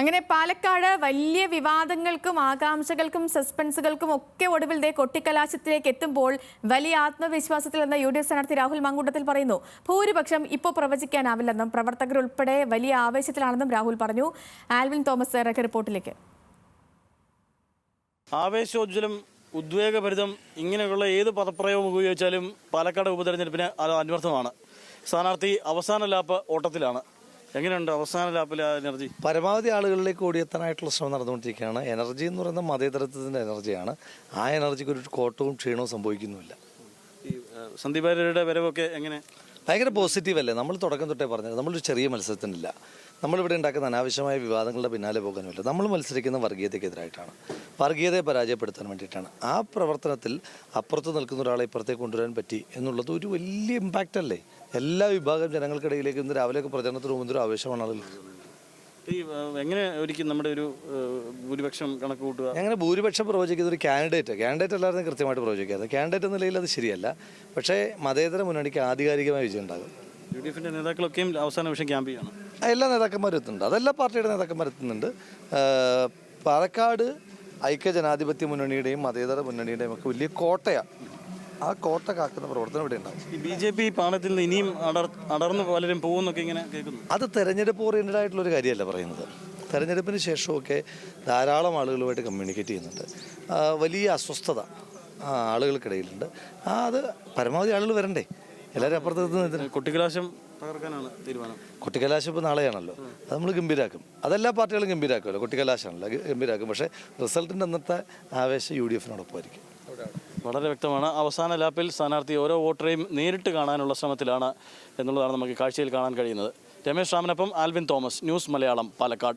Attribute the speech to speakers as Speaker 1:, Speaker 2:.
Speaker 1: അങ്ങനെ പാലക്കാട് വലിയ വിവാദങ്ങൾക്കും ആകാംക്ഷകൾക്കും സസ്പെൻസുകൾക്കും ഒക്കെ ഒടുവിൽ ദേ കൊട്ടിക്കലാശത്തിലേക്ക് എത്തുമ്പോൾ വലിയ ആത്മവിശ്വാസത്തിൽ എന്ന യു ഡി എഫ് സ്ഥാനാർത്ഥി രാഹുൽ മങ്കൂട്ടത്തിൽ പറയുന്നു ഭൂരിപക്ഷം ഇപ്പോൾ പ്രവചിക്കാനാവില്ലെന്നും പ്രവർത്തകർ ഉൾപ്പെടെ വലിയ ആവേശത്തിലാണെന്നും രാഹുൽ പറഞ്ഞു. ആൽവിൻ തോമസ് റിപ്പോർട്ടിലേക്ക്.
Speaker 2: ആവേശോജ്വലം ഉദ്വേഗഭരിതം ഇങ്ങനെയുള്ള ഏത് പദപ്രയോഗം ഉപയോഗിച്ചാലും പാലക്കാട് ഉപതെരഞ്ഞെടുപ്പിന് അത് അന്വർത്ഥമാണ്. സ്ഥാനാർത്ഥി അവസാന ലാപ്പ് ഓട്ടത്തിലാണ്. എങ്ങനെയുണ്ട് അവസാന ലാപ്പിൽ ആ എനർജി?
Speaker 3: പരമാവധി ആളുകളിലേക്ക് ഓടിയെത്താനായിട്ടുള്ള ശ്രമം നടന്നുകൊണ്ടിരിക്കുകയാണ്. എനർജി എന്ന് പറയുന്നത് മതേതരത്വത്തിന്റെ എനർജിയാണ്. ആ എനർജിക്ക് ഒരു കോട്ടവും ക്ഷീണവും സംഭവിക്കുന്നുമില്ല.
Speaker 2: ഈ ഏഹ്, സന്ദീപ് വാര്യരുടെ വരവൊക്കെ എങ്ങനെ?
Speaker 3: ഭയങ്കര പോസിറ്റീവ് അല്ലേ? നമ്മൾ തുടക്കം തൊട്ടേ പറഞ്ഞത് നമ്മളൊരു ചെറിയ മത്സരത്തിനില്ല. നമ്മളിവിടെ ഉണ്ടാക്കുന്ന അനാവശ്യമായ വിവാദങ്ങളുടെ പിന്നാലെ പോകാനുമില്ല. നമ്മൾ മത്സരിക്കുന്ന വർഗീയതയ്ക്കെതിരായിട്ടാണ്. വർഗീയതയെ പരാജയപ്പെടുത്താൻ വേണ്ടിയിട്ടാണ്. ആ പ്രവർത്തനത്തിൽ അപ്പുറത്ത് നിൽക്കുന്ന ഒരാളെ ഇപ്പുറത്തേക്ക് കൊണ്ടുവരാൻ പറ്റി എന്നുള്ളത് ഒരു വലിയ ഇമ്പാക്റ്റ് അല്ലേ? എല്ലാ വിഭാഗം ജനങ്ങൾക്കിടയിലേക്ക് ഇന്ന് രാവിലെയൊക്കെ പ്രചരണത്തിന് പോകുന്നൊരു ഒരു ആവേശമാണ് ആളുകൾ
Speaker 2: ഈ എങ്ങനെ ഒരിക്കലും നമ്മുടെ ഒരു ഭൂരിപക്ഷം കണക്ക് കൂട്ടുക?
Speaker 3: അങ്ങനെ ഭൂരിപക്ഷം പ്രവചിക്കുന്ന ഒരു കാൻഡിഡേറ്റ് കാൻഡിഡേറ്റ് എല്ലാവരും കൃത്യമായിട്ട് പ്രവചിക്കാറ് കാൻഡിഡേറ്റ് എന്ന നിലയിൽ അത് ശരിയല്ല. പക്ഷേ മതേതര മുന്നണിക്ക് ആധികാരികമായ വിജയം ഉണ്ടാകും.
Speaker 2: യു ഡി എഫിന്റെ നേതാക്കളൊക്കെയും അവസാന വിഷയം ക്യാമ്പ് ചെയ്യണം
Speaker 3: എല്ലാ നേതാക്കന്മാരും എത്തുന്നുണ്ട്. അതെല്ലാ പാർട്ടിയുടെ നേതാക്കന്മാരും എത്തുന്നുണ്ട്. പാലക്കാട് ഐക്യ ജനാധിപത്യ മുന്നണിയുടെയും മതേതര മുന്നണിയുടെയും ഒക്കെ വലിയ കോട്ടയാണ് ആ കോട്ട കാക്കുന്ന പ്രവർത്തനം ഇവിടെ ഉണ്ടാവും
Speaker 2: ബി ജെ പി പാളത്തിൽ നിന്ന് ഇനിയും അടർ അടർന്ന് പലരും പോകുന്നൊക്കെ ഇങ്ങനെ കേൾക്കുന്നു.
Speaker 3: അത് തെരഞ്ഞെടുപ്പ് ഓറിയന്റഡ് ആയിട്ടുള്ള ഒരു കാര്യമല്ല പറയുന്നത്. തെരഞ്ഞെടുപ്പിന് ശേഷമൊക്കെ ധാരാളം ആളുകളുമായിട്ട് കമ്മ്യൂണിക്കേറ്റ് ചെയ്യുന്നുണ്ട്. വലിയ അസ്വസ്ഥത ആളുകൾക്കിടയിലുണ്ട്. ആ അത് പരമാവധി ആളുകൾ വരണ്ടേ? എല്ലാവരും അപ്പുറത്ത്
Speaker 2: കൊട്ടിക്കലാശം തകർക്കാനാണ് തീരുമാനം.
Speaker 3: കുട്ടിക്കലാശം ഇപ്പോൾ നാളെയാണല്ലോ. അത് നമ്മൾ ഗംഭീരാക്കും. അതെല്ലാ പാർട്ടികളും ഗംഭീരാക്കുമല്ലോ. കുട്ടിക്കലാശമാണല്ലോ ഗംഭീരാക്കും. പക്ഷേ റിസൾട്ടിന്റെ അന്നത്തെ ആവേശം യു ഡി എഫിനോടൊപ്പമായിരിക്കും.
Speaker 2: വളരെ വ്യക്തമാണ്. അവസാന ലാപ്പിൽ സ്ഥാനാർത്ഥി ഓരോ വോട്ടറെയും നേരിട്ട് കാണാനുള്ള ശ്രമത്തിലാണ് എന്നുള്ളതാണ് നമുക്ക് കാഴ്ചയിൽ കാണാൻ കഴിയുന്നത്. രമേശ് രാമനൊപ്പം Alvin Thomas news Malayalam Palakkad.